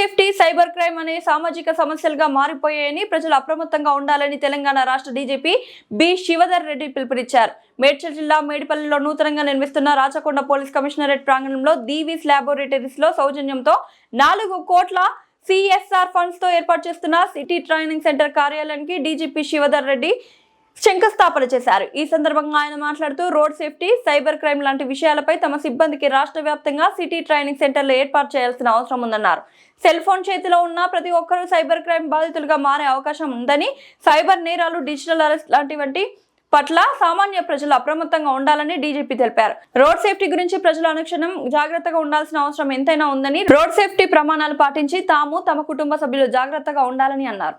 Safety cyber crime అనే సామాజిక సమస్యలుగా మారిపోయాయని ప్రజలు అప్రమత్తంగా ఉండాలని తెలంగాణ రాష్ట్ర డీజీపీ బి శివధర్ రెడ్డి పిలుపునిచ్చారు. మేడ్చల్ జిల్లా మేడిపల్లిలో నూతనంగా నిర్మిస్తున్న రాచకొండ పోలీస్ కమిషనరేట్ ప్రాంగణంలో దీవీస్ ల్యాబొరేటరీస్లో సౌజన్యంతో నాలుగు కోట్ల సిఎస్ఆర్ ఫండ్స్తో ఏర్పాటు చేస్తున్న సిటీ ట్రైనింగ్ సెంటర్ కార్యాలయానికి డీజీపీ శివధర్ రెడ్డి శంకుస్థాపన చేశారు. ఈ సందర్భంగా ఆయన మాట్లాడుతూ రోడ్ సేఫ్టీ సైబర్ క్రైమ్ లాంటి విషయాలపై తమ సిబ్బందికి రాష్ట్ర వ్యాప్తంగా సిటీ ట్రైనింగ్ సెంటర్లు ఏర్పాటు చేయాల్సిన అవసరం ఉందన్నారు. సెల్ ఫోన్ చేతిలో ఉన్న ప్రతి ఒక్కరూ సైబర్ క్రైమ్ బాధితులుగా మారే అవకాశం ఉందని సైబర్ నేరాలు డిజిటల్ అరెస్ట్ లాంటివంటి పట్ల సామాన్య ప్రజలు అప్రమత్తంగా ఉండాలని డీజీపీ తెలిపారు. రోడ్ సేఫ్టీ గురించి ప్రజలు అనుక్షణం జాగ్రత్తగా ఉండాల్సిన అవసరం ఎంతైనా ఉందని రోడ్ సేఫ్టీ ప్రమాణాలు పాటించి తాము తమ కుటుంబ సభ్యులు జాగ్రత్తగా ఉండాలని అన్నారు.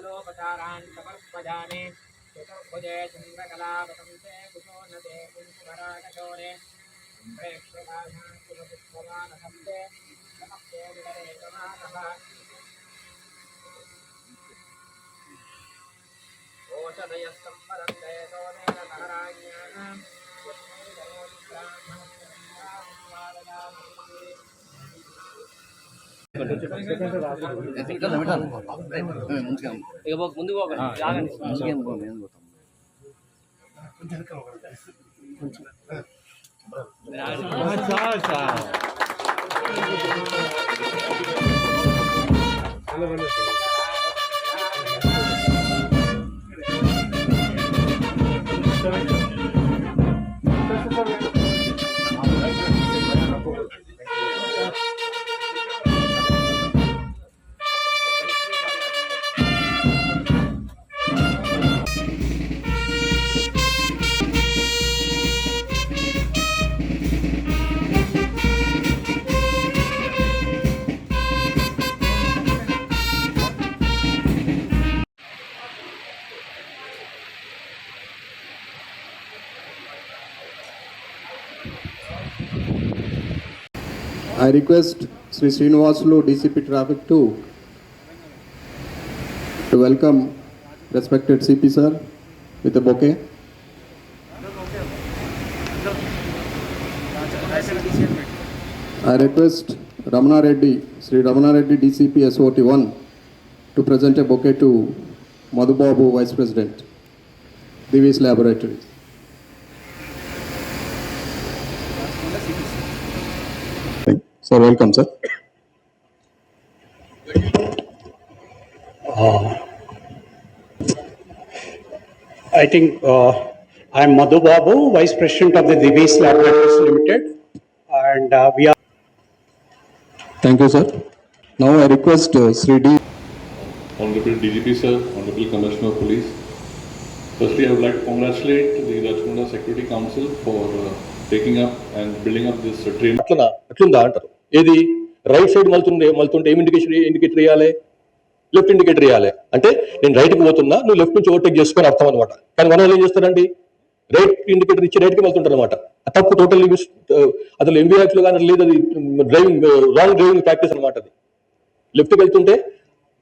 सकलोपचारान् समर्पयामि चतुर्भुजे चन्द्रकलावतंसे कुशोन्नते कुङ्कुमरागशोरे प्रेक्षकाशान् कुलपुष्पवानहस्ते नमस्ते विदरे प्रमाणः ओषधयस्तम्बरन्ते सोमेन नारायणानां यस्मै करोति ఇక పోక ముందుకు పోకండి ఆగండి మీరు I request Sri Srinivasulu, DCP Traffic to to welcome respected CP sir with a bouquet. I request Ramana Reddy, Sri Ramana Reddy DCP SOT 1 to present a bouquet to Madhubabu Vice President, Divi's Laboratories. Sir, welcome, sir. I think uh, I'm Madhu Babu, Vice President of the Divis Laboratories Limited, and uh, we are. Thank you, sir. Now I request uh, Sri D. Honorable DGP sir, Honorable Commissioner of Police. Firstly, I would like to congratulate the Rajmunda Security Council for uh, taking up and building up this uh, train అట్లనా అట్లుందా అంటారు ఏది? Right side మలుతుండే మలుతుంటే ఏం indication indicator వేయాలి left indicator వేయాలి అంటే నేను రైట్కి పోతున్నా నువ్వు లెఫ్ట్ నుంచి ఓవర్టేక్ చేసుకొని అర్థం అనమాట కానీ మన వాళ్ళు ఏం చేస్తారండి? రైట్ ఇండికేటర్ ఇచ్చి రైట్కి వెళ్తుంటారు అనమాట తప్పు టోటల్ అసలు ఎంబీ యాక్ట్లో కానీ లేదు అది డ్రైవింగ్ రాంగ్ డ్రైవింగ్ ప్రాక్టీస్ అనమాట అది. లెఫ్ట్కి వెళ్తుంటే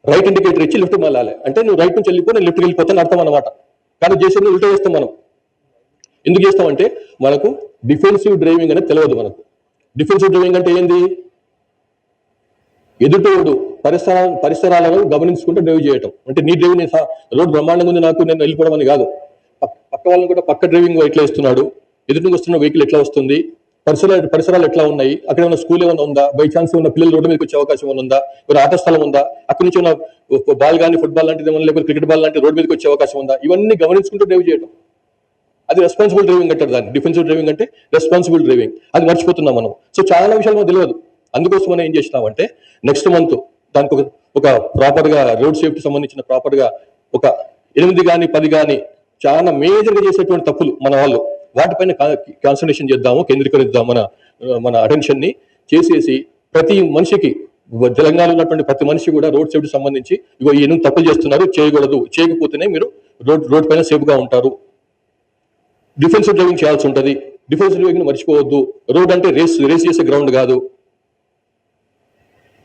రైట్ ఇండికేటర్ ఇచ్చి లెఫ్ట్ వెళ్ళాలి అంటే నువ్వు రైట్ నుంచి వెళ్ళిపో నేను లెఫ్ట్కి వెళ్ళిపోతాను అర్థం అనమాట కానీ చేసేది ఉల్టా చేస్తాం మనం. ఎందుకు చేస్తామంటే మనకు డిఫెన్సివ్ డ్రైవింగ్ అనేది తెలియదు మనకు. డిఫెన్సివ్ డ్రైవింగ్ అంటే ఏంది? ఎదుటోడు పరిసర పరిసరాలను గమనించుకుంటూ డ్రైవ్ చేయటం. అంటే నీ డ్రైవింగ్ నేను రోడ్ బ్రహ్మాండంగా ఉంది నాకు నేను వెళ్ళిపోవడం అని కాదు పక్క వాళ్ళని కూడా పక్క డ్రైవింగ్ ఎట్లా ఇస్తున్నాడు ఎదుటి నుంచి వస్తున్న వెహికల్ ఎట్లా వస్తుంది? పరిసరాలు పరిసరాలు ఎట్లా ఉన్నాయి? అక్కడ ఉన్న స్కూల్ ఏమైనా ఉందా? బై ఛాన్స్ ఉన్న పిల్లలు రోడ్డు మీదకి వచ్చే అవకాశం ఏమైనా ఉందా? ఒక ఆట స్థలం ఉందా? అక్కడి నుంచి ఉన్న బాల్ కానీ ఫుట్బాల్ లాంటిది ఏమైనా లేకపోతే క్రికెట్ బాల్ లాంటి రోడ్డు మీదకి వచ్చే అవకాశం ఉందా? ఇవన్నీ గమనించుకుంటూ డ్రైవ్ చేయడం అది రెస్పాన్సిబుల్ డ్రైవింగ్ అంటారు దాన్ని. డిఫెన్సివ్ డ్రైవింగ్ అంటే రెస్పాన్సిబుల్ డ్రైవింగ్ అది మర్చిపోతున్నాం మనం. సో చాలా విషయాలు మనకు తెలియదు. అందుకోసం మనం ఏం చేసినామంటే నెక్స్ట్ మంత్ దానికి ఒక ఒక ప్రాపర్గా రోడ్ సేఫ్టీ సంబంధించిన ప్రాపర్గా ఒక ఎనిమిది కానీ పది కానీ చాలా మేజర్గా చేసేటువంటి తప్పులు మన వాళ్ళు. వాటిపైన కాన్సన్ట్రేషన్ చేద్దాము కేంద్రీకరిద్దాం మన మన అటెన్షన్ని చేసేసి ప్రతి మనిషికి తెలంగాణలో ఉన్నటువంటి ప్రతి మనిషి కూడా రోడ్ సేఫ్టీ సంబంధించి ఇగో ఈ ఎనిమిది తప్పులు చేస్తున్నారు చేయకూడదు. చేయకపోతేనే మీరు రోడ్ రోడ్ పైన సేఫ్గా ఉంటారు. డిఫెన్సివ్ డ్రైవింగ్ చేయాల్సి ఉంటుంది. డిఫెన్సివ్ డ్రైవింగ్ మర్చిపోవద్దు. రోడ్ అంటే రేస్ రేస్ చేసే గ్రౌండ్ కాదు.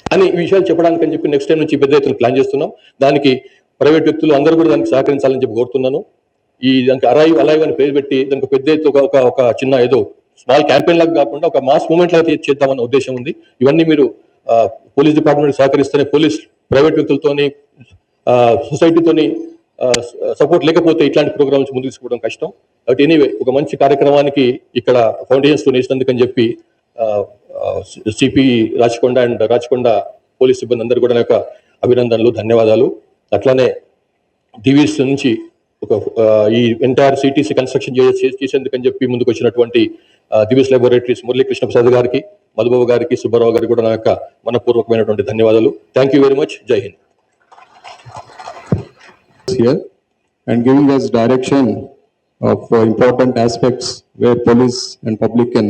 అని ఈ విషయాలు చెప్పడానికి అని చెప్పి నెక్స్ట్ టైం నుంచి పెద్ద ఎత్తున ప్లాన్ చేస్తున్నాం. దానికి ప్రైవేట్ వ్యక్తులు అందరూ కూడా దానికి సహకరించాలని చెప్పి కోరుతున్నాను. ఈ దానికి అరైవ్ అలైవ్ అని పేరు పెట్టి దానికి పెద్ద ఎత్తు ఒక ఒక చిన్న ఏదో స్మాల్ క్యాంపెయిన్ లాగా కాకుండా ఒక మాస్ మూమెంట్ లాగా చేద్దామన్న ఉద్దేశం ఉంది. ఇవన్నీ మీరు పోలీస్ డిపార్ట్మెంట్ సహకరిస్తేనే పోలీస్ ప్రైవేట్ వ్యక్తులతోని సొసైటీతోని సపోర్ట్ లేకపోతే ఇట్లాంటి ప్రోగ్రామ్స్ ముందుకు తీసుకోవడం కష్టం. బట్ ఎనీవే ఒక మంచి కార్యక్రమానికి ఇక్కడ ఫౌండేషన్స్తో వేసినందుకని చెప్పి CP Rachakonda and Rachakonda police సిబ్బంది అందరూ కూడా యొక్క అభినందనలు ధన్యవాదాలు. అట్లానే డివిస్ నుంచి ఒక ఈ ఎంటైర్ సిటీసీ కన్స్ట్రక్షన్ చేసేందుకని చెప్పి ముందుకు వచ్చినటువంటి దివిస్ లాబొరేటరీస్ మురళీకృష్ణ ప్రసాద్ గారికి మధుబాబు గారికి సుబ్బారావు గారికి కూడా నా యొక్క మనపూర్వకమైనటువంటి ధన్యవాదాలు. థ్యాంక్ యూ వెరీ మచ్ జై Hind here and giving us direction of uh, important aspects where police and public can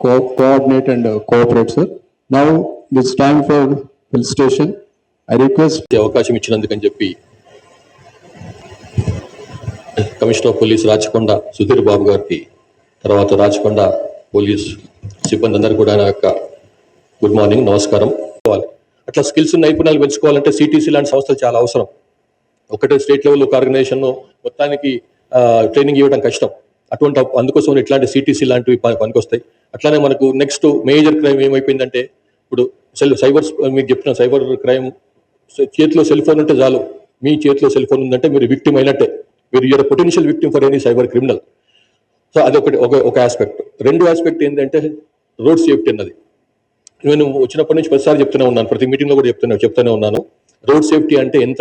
co- coordinate and uh, cooperate, sir. Now, it's time for hill station. I request అవకాశం ఇచ్చినందుకని చెప్పి commissioner police Rachakonda Sudheer Babu గారికి తర్వాత Rachakonda police సిబ్బంది అందరు కూడా నా యొక్క గుడ్ మార్నింగ్ నమస్కారం అట్లా స్కిల్స్ నైపుణ్యాలు పెంచుకోవాలంటే సిటీసీ లాంటి సంస్థలు చాలా అవసరం. ఒకటే స్టేట్ లెవెల్ ఒక ఆర్గనైజేషన్ మొత్తానికి ట్రైనింగ్ ఇవ్వడం కష్టం. అటువంటి అందుకోసం ఇట్లాంటి సిటీసీ లాంటివి పనికొస్తాయి. అట్లానే మనకు నెక్స్ట్ మేజర్ క్రైమ్ ఏమైపోయిందంటే ఇప్పుడు సెల్ సైబర్ మీకు చెప్పిన సైబర్ క్రైమ్ చేతిలో సెల్ ఫోన్ ఉంటే చాలు. మీ చేతిలో సెల్ ఫోన్ ఉందంటే మీరు విక్టిమ్ అయినట్టే. మీరు you are potential victim for any cyber criminal so అదొకటి ఒక ఒక ఆస్పెక్ట్ రెండు ఆస్పెక్ట్ ఏంటంటే రోడ్ సేఫ్టీ అన్నది. నేను వచ్చినప్పటి నుంచి ప్రతిసారి చెప్తూనే ఉన్నాను. ప్రతి మీటింగ్లో కూడా చెప్తున్నా చెప్తూనే ఉన్నాను. రోడ్ సేఫ్టీ అంటే ఎంత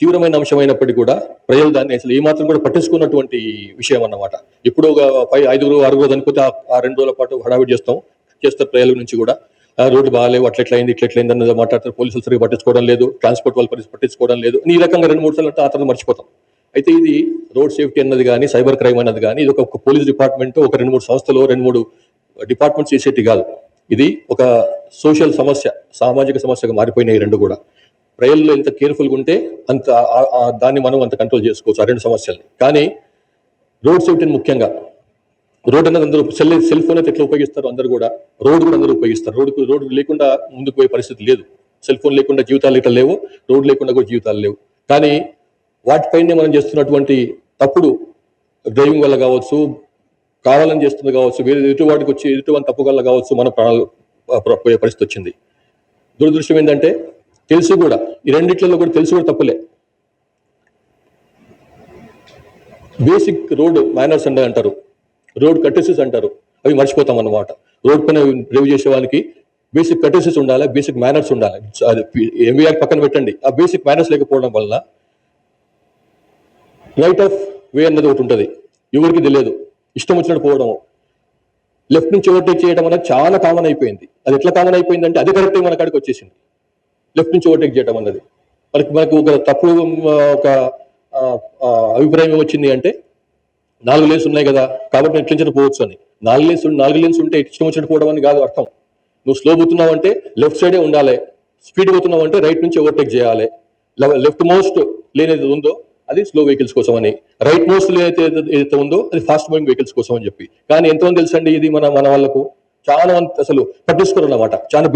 తీవ్రమైన అంశమైనప్పటికీ కూడా ప్రజలు దాన్ని అసలు ఏమాత్రం కూడా పట్టించుకున్నటువంటి విషయం అన్నమాట. ఇప్పుడు ఒక ఫైవ్ ఐదుగురు ఆరుగురు చనిపోతే ఆ- రెండు రోజుల పాటు హడావిడి చేస్తాం చేస్తారు ప్రజల నుంచి కూడా. ఆ రోడ్డు బాగాలేవు అట్లా ఇట్లెట్లయింది అయింది ఇట్లా అయింది అన్నది మాట్లాడతారు. పోలీసులు సరిగ్గా పట్టించుకోవడం లేదు ట్రాన్స్పోర్ట్ వాళ్ళు పరిస్థితి పట్టించుకోవడం లేదు. ఈ రకంగా రెండు మూడు సార్లు అంటే ఆ తర్వాత మర్చిపోతాం. అయితే ఇది రోడ్ సేఫ్టీ అన్నది కానీ సైబర్ క్రైమ్ అన్నది కానీ ఇది ఒక పోలీస్ డిపార్ట్మెంట్ ఒక రెండు మూడు సంస్థలు రెండు మూడు డిపార్ట్మెంట్స్ చేసేటి కాదు. ఇది ఒక సోషల్ సమస్య సామాజిక సమస్యగా మారిపోయినాయి రెండు కూడా. ప్రజల్లో ఎంత కేర్ఫుల్గా ఉంటే అంత దాన్ని మనం అంత కంట్రోల్ చేసుకోవచ్చు ఆ రెండు సమస్యల్ని. కానీ రోడ్ సేఫ్టీని ముఖ్యంగా రోడ్ అనేది అందరూ సెల్ సెల్ ఫోన్ అయితే ఎట్లా ఉపయోగిస్తారు అందరూ కూడా రోడ్ కూడా అందరూ ఉపయోగిస్తారు. రోడ్ రోడ్డు లేకుండా ముందుకు పోయే పరిస్థితి లేదు. సెల్ ఫోన్ లేకుండా జీవితాలు ఇట్లా లేవు రోడ్ లేకుండా కూడా జీవితాలు లేవు. కానీ వాటిపైనే మనం చేస్తున్నటువంటి తప్పుడు డ్రైవింగ్ వల్ల కావచ్చు కావాలని చేస్తుంది కావచ్చు వేరే ఎదుటి వచ్చి ఎదుటి తప్పుగల కావచ్చు మన ప్రాణాలు ప్ర- పోయే పరిస్థితి వచ్చింది. దురదృష్టం ఏంటంటే తెలుసు కూడా ఈ రెండిట్లలో కూడా తెలుసు కూడా తప్పులే. బేసిక్ రోడ్ మేనర్స్ అండ్ అంటారు. రోడ్ కట్టెసెస్ అంటారు. అవి మర్చిపోతాం అన్నమాట. రోడ్ పైన డ్రైవ్ చేసే వాళ్ళకి బేసిక్ కట్టెసెస్ ఉండాలి బేసిక్ మేనర్స్ ఉండాలి? అది ఎంవీఆర్ పక్కన పెట్టండి. ఆ బేసిక్ మేనర్స్ లేకపోవడం వల్ల రైట్ ఆఫ్ వే అన్నది ఒకటి ఉంటుంది. ఎవరికి తెలియదు. ఇష్టం వచ్చినట్టు పోవడం. లెఫ్ట్ నుంచి ఓవర్టేక్ చేయడం అనేది చాలా కామన్ అయిపోయింది. అది ఎట్లా కామన్ అయిపోయిందంటే అది కరెక్ట్ మన కాడికి వచ్చేసింది. లెఫ్ట్ నుంచి ఓవర్టేక్ చేయడం అన్నది. మనకి మనకు ఒక తప్పుడు ఒక అభిప్రాయం వచ్చింది అంటే నాలుగు లేన్స్ ఉన్నాయి కదా కాబట్టి నేను ఇట్లించిన పోవచ్చు అని. నాలుగు లేన్స్ నాలుగు లేన్స్ ఉంటే ఇష్టం వచ్చినట్టు పోవడం అని కాదు అర్థం. నువ్వు స్లో పోతున్నావు అంటే లెఫ్ట్ సైడే ఉండాలి. స్పీడ్ పోతున్నావు అంటే రైట్ నుంచి ఓవర్టేక్ చేయాలి. లెఫ్ట్ మోస్ట్ లేనేది ఉందో అది స్లో వెహికల్స్ కోసం అని రైట్ మోస్ట్ లేన్ అయితే ఏదైతే ఉందో అది ఫాస్ట్ మూవింగ్ వెహికల్స్ కోసం అని చెప్పి. కానీ ఎంతమంది తెలుసండి ఇది మన మన వాళ్ళకు? చాలా మంది అసలు పట్టించుకోరు అన్నమాట చాలా